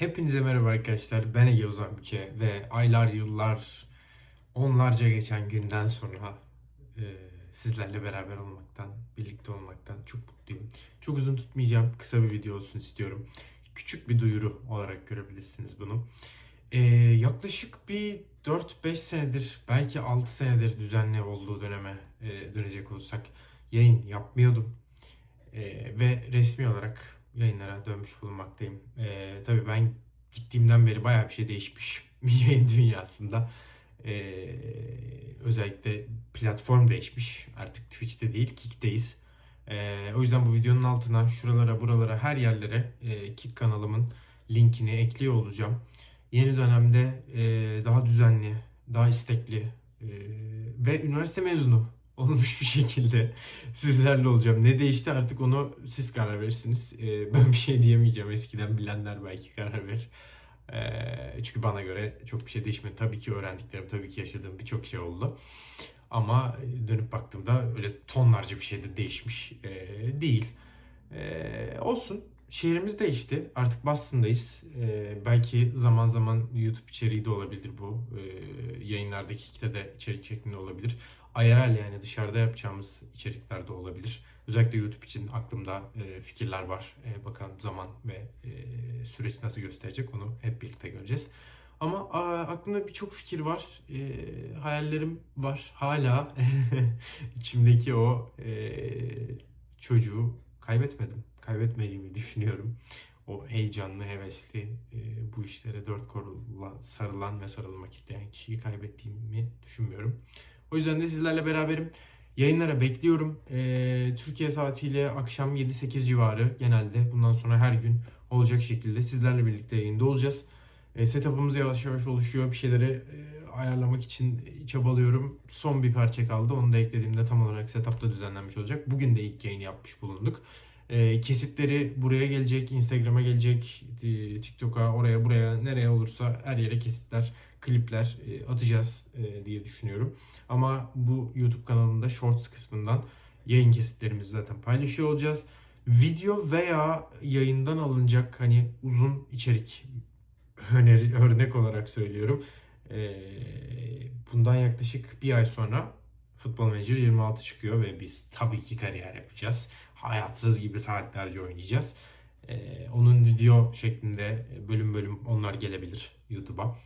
Hepinize merhaba arkadaşlar. Ben Ege Uzanbike ve aylar yıllar onlarca geçen günden sonra e, sizlerle beraber olmaktan, birlikte olmaktan çok mutluyum. Çok uzun tutmayacağım. Kısa bir video olsun istiyorum. Küçük bir duyuru olarak görebilirsiniz bunu. E, yaklaşık bir 4-5 senedir, belki 6 senedir düzenli olduğu döneme e, dönecek olursak yayın yapmıyordum. E, ve resmi olarak yayınlara dönmüş bulunmaktayım. E, tabii ben gittiğimden beri bayağı bir şey değişmiş yayın dünyasında. E, özellikle platform değişmiş. Artık Twitch'te değil Kick'teyiz. E, o yüzden bu videonun altına şuralara buralara her yerlere e, Kick kanalımın linkini ekliyor olacağım. Yeni dönemde e, daha düzenli, daha istekli e, ve üniversite mezunu olmuş bir şekilde sizlerle olacağım. Ne değişti artık onu siz karar verirsiniz. Ee, ben bir şey diyemeyeceğim. Eskiden bilenler belki karar verir. Ee, çünkü bana göre çok bir şey değişmedi. Tabii ki öğrendiklerim, tabii ki yaşadığım birçok şey oldu. Ama dönüp baktığımda öyle tonlarca bir şey de değişmiş ee, değil. Ee, olsun. Şehrimiz değişti. Artık Boston'dayız. Ee, belki zaman zaman YouTube içeriği de olabilir bu. Ee, yayınlardaki ikide de içerik şeklinde olabilir. IRL yani dışarıda yapacağımız içerikler de olabilir. Özellikle YouTube için aklımda e, fikirler var. E, bakalım zaman ve e, süreç nasıl gösterecek onu hep birlikte göreceğiz. Ama a, aklımda birçok fikir var. E, hayallerim var. Hala içimdeki o e, çocuğu kaybetmedim. Kaybetmediğimi düşünüyorum. O heyecanlı, hevesli, e, bu işlere dört kolla sarılan ve sarılmak isteyen kişiyi kaybettiğimi düşünmüyorum. O yüzden de sizlerle beraberim. Yayınlara bekliyorum. Ee, Türkiye saatiyle akşam 7-8 civarı genelde bundan sonra her gün olacak şekilde sizlerle birlikte yayında olacağız. E, setup'ımız yavaş yavaş oluşuyor. Bir şeyleri e, ayarlamak için çabalıyorum. Son bir parça kaldı. Onu da eklediğimde tam olarak setup'ta düzenlenmiş olacak. Bugün de ilk yayını yapmış bulunduk. E, kesitleri buraya gelecek, Instagram'a gelecek, e, TikTok'a, oraya buraya nereye olursa her yere kesitler, klipler e, atacağız e, diye düşünüyorum. Ama bu YouTube kanalında Shorts kısmından yayın kesitlerimizi zaten paylaşıyor olacağız. Video veya yayından alınacak hani uzun içerik öneri, örnek olarak söylüyorum. E, bundan yaklaşık bir ay sonra Futbol Manager 26 çıkıyor ve biz tabii ki kariyer yapacağız. Hayatsız gibi saatlerce oynayacağız. Ee, onun video şeklinde bölüm bölüm onlar gelebilir YouTube'a.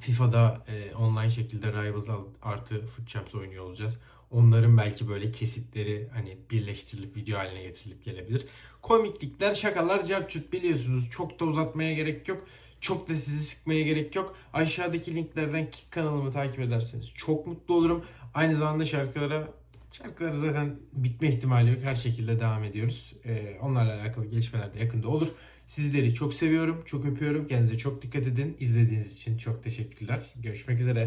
FIFA'da e, online şekilde Rivals artı Foot Champs oynuyor olacağız. Onların belki böyle kesitleri hani birleştirilip video haline getirilip gelebilir. Komiklikler, şakalar, cartçut biliyorsunuz. Çok da uzatmaya gerek yok. Çok da sizi sıkmaya gerek yok. Aşağıdaki linklerden Kick kanalımı takip ederseniz çok mutlu olurum. Aynı zamanda şarkılara şarkıları zaten bitme ihtimali yok. Her şekilde devam ediyoruz. Ee, onlarla alakalı gelişmeler de yakında olur. Sizleri çok seviyorum, çok öpüyorum. Kendinize çok dikkat edin. İzlediğiniz için çok teşekkürler. Görüşmek üzere.